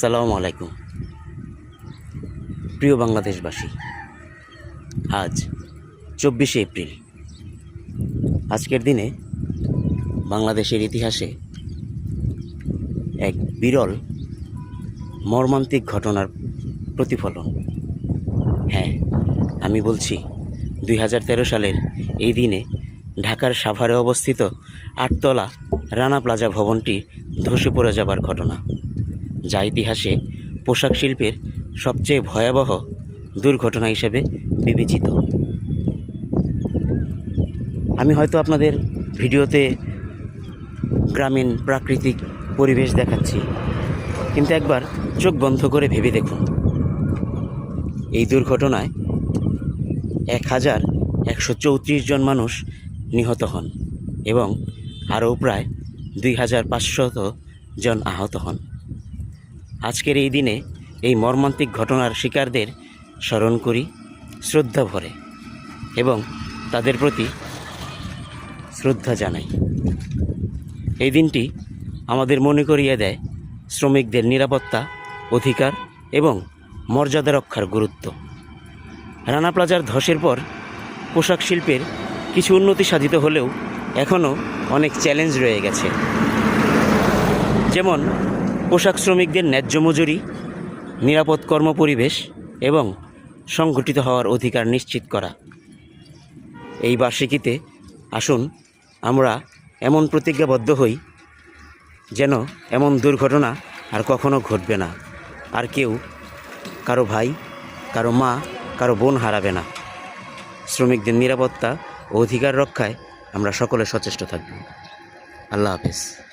সালামু আলাইকুম। প্রিয় বাংলাদেশবাসী, আজ চব্বিশে এপ্রিল। আজকের দিনে বাংলাদেশের ইতিহাসে এক বিরল মর্মান্তিক ঘটনার প্রতিফলন। হ্যাঁ আমি বলছি, দুই হাজার তেরো সালের এই দিনে ঢাকার সাভারে অবস্থিত আটতলা রানা প্লাজা ভবনটি ধসে পড়ে যাবার ঘটনা। যা ইতিহাসে পোশাক শিল্পের সবচেয়ে ভয়াবহ দুর্ঘটনা হিসেবে বিবেচিত। আমি হয়তো আপনাদের ভিডিওতে গ্রামীণ প্রাকৃতিক পরিবেশ দেখাচ্ছি, কিন্তু একবার চোখ বন্ধ করে ভেবে দেখুন। এই দুর্ঘটনায় এক হাজার একশো চৌত্রিশ জন মানুষ নিহত হন এবং আরও প্রায় দুই হাজার পাঁচশত জন আহত হন। আজকের এই দিনে এই মর্মান্তিক ঘটনার শিকারদের স্মরণ করি, শ্রদ্ধা ভরে এবং তাদের প্রতি শ্রদ্ধা জানাই। এই দিনটি আমাদের মনে করিয়ে দেয় শ্রমিকদের নিরাপত্তা, অধিকার এবং মর্যাদা রক্ষার গুরুত্ব। রানা প্লাজার ধসের পর পোশাক শিল্পের কিছু উন্নতি সাধিত হলেও এখনও অনেক চ্যালেঞ্জ রয়ে গেছে। যেমন পোশাক শ্রমিকদের ন্যায্য মজুরি, নিরাপদ কর্মপরিবেশ এবং সংগঠিত হওয়ার অধিকার নিশ্চিত করা। এই বার্ষিকীতে আসুন আমরা এমন প্রতিজ্ঞাবদ্ধ হই যেন এমন দুর্ঘটনা আর কখনো ঘটবে না। আর কেউ কারও ভাই, কারও মা, কারও বোন হারাবে না। শ্রমিকদের নিরাপত্তা ও অধিকার রক্ষায় আমরা সকলে সচেষ্ট থাকব। আল্লাহ হাফেজ।